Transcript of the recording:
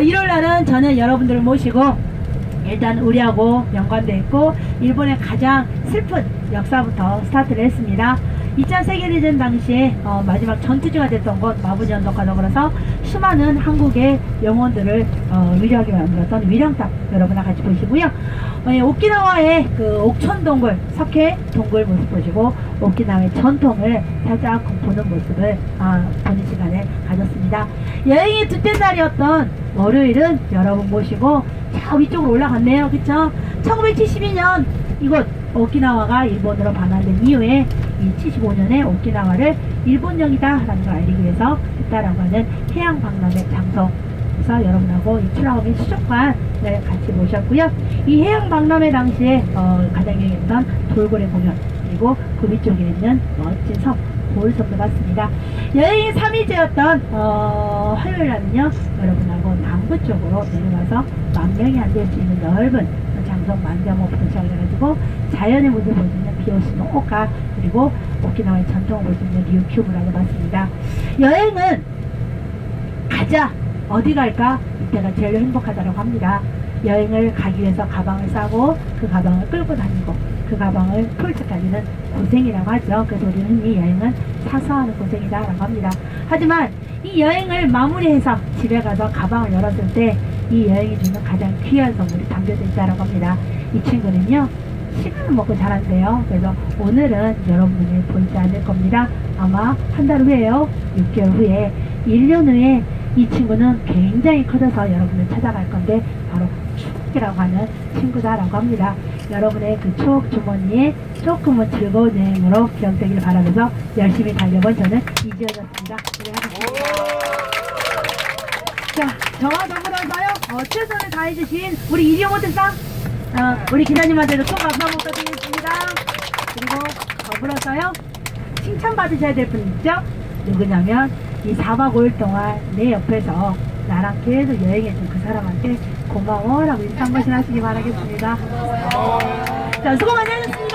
일요일 날은 저는 여러분들을 모시고 일단 우리하고 연관되어 있고 일본의 가장 슬픈 역사부터 스타트를 했습니다. 2차 세계대전 당시에 어, 마지막 전투지가 됐던 곳 마부지 언덕과 더불어서 수많은 한국의 영혼들을 어, 위력하게 만들었던 위령탑 여러분과 같이 보시고요. 어, 예, 오키나와의 그 옥천 동굴, 석회 동굴 모습 보시고 오키나와의 전통을 살짝 보는 모습을 아, 보는 시간을 가졌습니다. 여행의 둘째 날이었던 월요일은 여러분 모시고 자 위쪽으로 올라갔네요. 그쵸? 1972년 이곳 오키나와가 일본으로 반환된 이후에 이 75년에 오키나와를 일본령이다라는 걸 알리기 위해서 했다라고 하는 해양 박람회 장소에서 여러분하고 이 추라오미 수족관을 같이 모셨고요. 이 해양 박람회 당시에 어, 가장 유행했던 돌고래 공연 그리고 그 위쪽에 있는 멋진 섬 보울섬도 봤습니다. 여행이 3일째였던 어, 화요일날은요 여러분하고 남부 쪽으로 내려가서 만 명이 안 될 수 있는 넓은 장소 만자모부터 시작해가지고 자연의 모습을 볼수 있는 비오스노 오카 그리고 오키나와의 전통을 볼 수 있는 리우큐브라고 봤습니다. 여행은 가자 어디 갈까 이때가 제일 행복하다고 합니다. 여행을 가기 위해서 가방을 싸고 그 가방을 끌고 다니고 그 가방을 폴트까지는 고생이라고 하죠. 그래서 우리는 흔히 여행은 하는 고생이다라고 합니다. 하지만 이 여행을 마무리해서 집에 가서 가방을 열었을 때 이 여행이 주는 가장 귀한 선물이 담겨져 있다라고 합니다. 이 친구는요. 시간을 먹고 자란대요. 그래서 오늘은 여러분이 보이지 않을 겁니다. 아마 한 달 후에요. 6개월 후에 1년 후에 이 친구는 굉장히 커져서 여러분을 찾아갈 건데 바로 추억이라고 하는 친구다라고 합니다. 여러분의 그 추억 주머니에 조금은 즐거운 여행으로 기억되기를 바라면서 열심히 달려본 저는 이지연이었습니다. 고생하셨습니다. 자, 저와 더불어서요, 어, 최선을 다해주신 우리 이리모트상, 어, 우리 기자님한테도 큰 박수 한번 부탁드리겠습니다. 그리고 더불어서요, 칭찬받으셔야 될 분 있죠? 누구냐면, 이 4박 5일 동안 내 옆에서 나랑 계속 여행해준 그 사람한테 고마워라고 인사 한 번씩 하시기 바라겠습니다. 자, 수고 많이 하셨습니다.